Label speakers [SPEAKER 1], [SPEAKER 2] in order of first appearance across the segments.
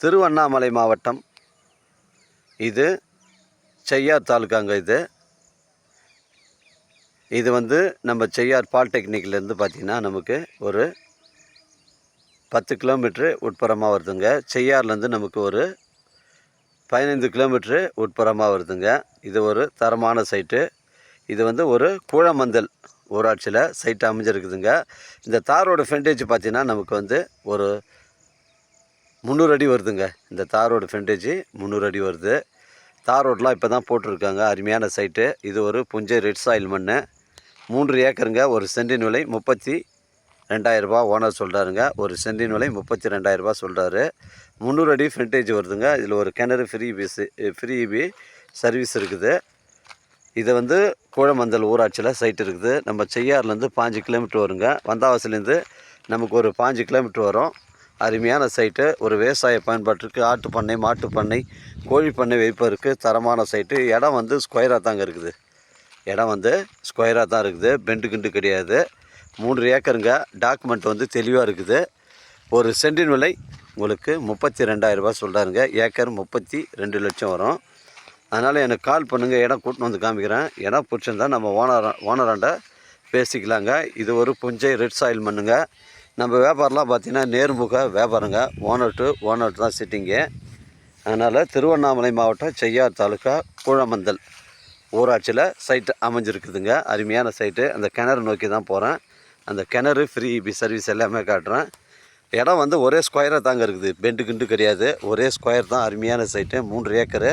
[SPEAKER 1] திருவண்ணாமலை மாவட்டம். இது செய்யார் தாலுக்காங்க இது. இது வந்து நம்ம செய்யார் பாலிடெக்னிக்லேருந்து பார்த்திங்கன்னா நமக்கு ஒரு பத்து கிலோமீட்ரு உட்புறமாக வருதுங்க. செய்யார்லேருந்து நமக்கு ஒரு பதினைந்து கிலோமீட்ரு உட்புறமாக வருதுங்க. இது ஒரு தரமான சைட்டு. இது வந்து ஒரு கூழமந்தல் ஊராட்சியில் சைட்டு அமைஞ்சிருக்குதுங்க. இந்த தாரோட ஃப்ரண்டேஜ் பார்த்தீங்கன்னா நமக்கு வந்து ஒரு முந்நூறு அடி வருதுங்க. இந்த தார் ரோடு ஃப்ரண்டேஜ் முந்நூறு அடி வருது. தார் ரோட்லாம் இப்போ தான் போட்டிருக்காங்க. அருமையான சைட்டு இது ஒரு புஞ்சை ரெட் சாயில் மண் மூன்று ஏக்கருங்க. ஒரு சென்டின் விலை முப்பத்தி ரெண்டாயிரரூபா ஓனர் சொல்கிறாருங்க ஒரு சென்டின் விலை முப்பத்தி ரெண்டாயிரரூபா சொல்கிறாரு முந்நூறு அடி ஃப்ரண்டேஜ் வருதுங்க. இதில் ஒரு கிணறு free fees free B service இருக்குது. இது வந்து கூழமந்தல் ஊராட்சியில் சைட் இருக்குது. நம்ம செய்யார்லேருந்து பாஞ்சு கிலோமீட்டர் வருங்க. வந்தாவாசிலேருந்து நமக்கு ஒரு பாஞ்சு கிலோமீட்டர் வரும். அருமையான சைட்டு ஒரு விவசாய பயன்பாட்டிற்கு ஆட்டு பண்ணை மாட்டு பண்ணை கோழி பண்ணை வைப்பதற்கு தரமான சைட்டு இடம் வந்து ஸ்கொயராக தாங்க இருக்குது. இடம் வந்து ஸ்கொயராக தான் இருக்குது. பெண்டு கிண்டு கிடையாது. மூன்று ஏக்கருங்க. டாக்குமெண்ட் வந்து தெளிவாக இருக்குது. ஒரு சென்டின் விலை உங்களுக்கு முப்பத்தி ரெண்டாயிரரூபா சொல்கிறாருங்க ஏக்கர் முப்பத்தி ரெண்டு லட்சம் வரும். அதனால் எனக்கு கால் பண்ணுங்கள் இடம் கூட்டின்னு வந்து காமிக்கிறேன். இடம் பிடிச்சிருந்தால் நம்ம ஓனர் ஓனராண்ட பேசிக்கலாங்க. இது ஒரு புஞ்சை ரெட் சாயில் மண்ணுங்க. நம்ம வியாபாரம்லாம் பார்த்திங்கன்னா நேர்முக வியாபாரங்க. ஓனர் டு ஓனர் தான் சிட்டிங்கு அதனால் திருவண்ணாமலை மாவட்டம் செய்யார் தாலுக்கா கூழமந்தல் ஊராட்சியில் சைட்டு அமைஞ்சிருக்குதுங்க. அருமையான சைட்டு அந்த கிணறு நோக்கி தான் போகிறேன் அந்த கிணறு ஃப்ரீ இபி சர்வீஸ் எல்லாமே காட்டுறேன். இடம் வந்து ஒரே ஸ்கொயராக தாங்க இருக்குது. பெண்டு கிண்டு கிடையாது. ஒரே ஸ்கொயர் தான். அருமையான சைட்டு மூன்று ஏக்கரு.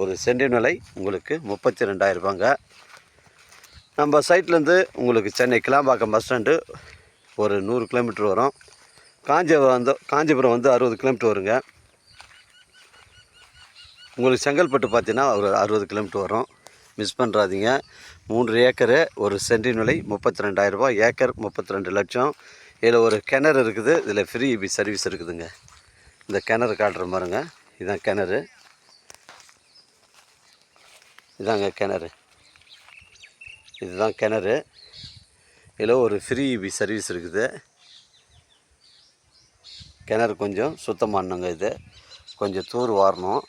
[SPEAKER 1] ஒரு சென்டின் விலை உங்களுக்கு முப்பத்தி ரெண்டாயிரரூபாங்க நம்ம சைட்லேருந்து உங்களுக்கு சென்னை கிளாம்பாக்கம் பஸ் ஸ்டாண்டு ஒரு நூறு கிலோமீட்டர் வரும். காஞ்சிபுரம் வந்து காஞ்சிபுரம் வந்து அறுபது கிலோமீட்டர் வருங்க. உங்களுக்கு செங்கல்பட்டு பார்த்தீங்கன்னா ஒரு அறுபது கிலோமீட்டர் வரும். மிஸ் பண்ணுறாதீங்க மூன்று ஏக்கரு ஒரு சென்டின் விலை முப்பத்தி ரெண்டாயிரரூபா ஏக்கர் முப்பத்தி ரெண்டு லட்சம். இதில் ஒரு கிணறு இருக்குது. இதில் ஃப்ரீ இபி சர்வீஸ் இருக்குதுங்க. இந்த கிணறு காட்டுற மாதிரிங்க இதுதான் கிணறு. இதாங்க கிணறு. இதுதான் கிணறு. இதில் ஒரு ஃப்ரீ சர்வீஸ் இருக்குது. கிணறு கொஞ்சம் சுத்தமானங்க இது. கொஞ்சம் தூர் வாரணும்.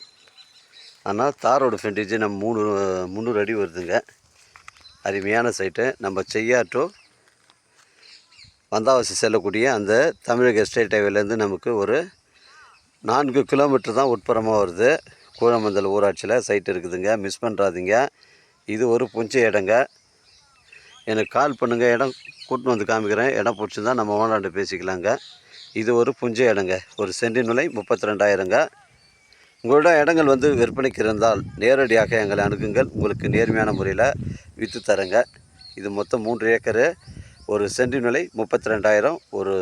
[SPEAKER 1] ஆனால் தாரோட ஃப்ரண்டேஜ் நம்ம மூணு முந்நூறு அடி வருதுங்க. அருமையான சைட்டு நம்ம செய்யாட்டோ வந்தாவாசி செல்லக்கூடிய அந்த தமிழக ஸ்டேட் ஹைவேலேருந்து நமக்கு ஒரு நான்கு கிலோமீட்டர் தான் உட்புறமாக வருது. கூழமந்தல் ஊராட்சியில் சைட் இருக்குதுங்க. மிஸ் பண்ணுறாதீங்க இது ஒரு புஞ்ச இடங்க எனக்கு கால் பண்ணுங்கள் இடம் கூட்டின்னு வந்து காமிக்கிறேன். இடம் பிடிச்சிருந்தா நம்ம ஓனர்கிட்ட பேசிக்கலாங்க. இது ஒரு புஞ்ச இடங்க. ஒரு சென்டின் விலை முப்பத்தி ரெண்டாயிரங்க உங்களோட இடங்கள் வந்து விற்பனைக்கு இருந்தால் நேரடியாக எங்களை அணுகுங்கள். உங்களுக்கு நேர்மையான முறையில் விற்று தரேங்க. இது மொத்தம் மூன்று ஏக்கரு. ஒரு சென்டின் விலை முப்பத்தி ரெண்டாயிரம் ஒரு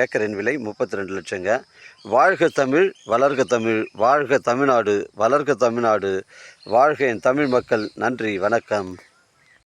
[SPEAKER 1] ஏக்கரின் விலை முப்பத்தி ரெண்டு லட்சங்க. வாழ்க தமிழ் வளர்க தமிழ். வாழ்க தமிழ்நாடு வளர்க தமிழ்நாடு. வாழ்க என் தமிழ் மக்கள். நன்றி வணக்கம்.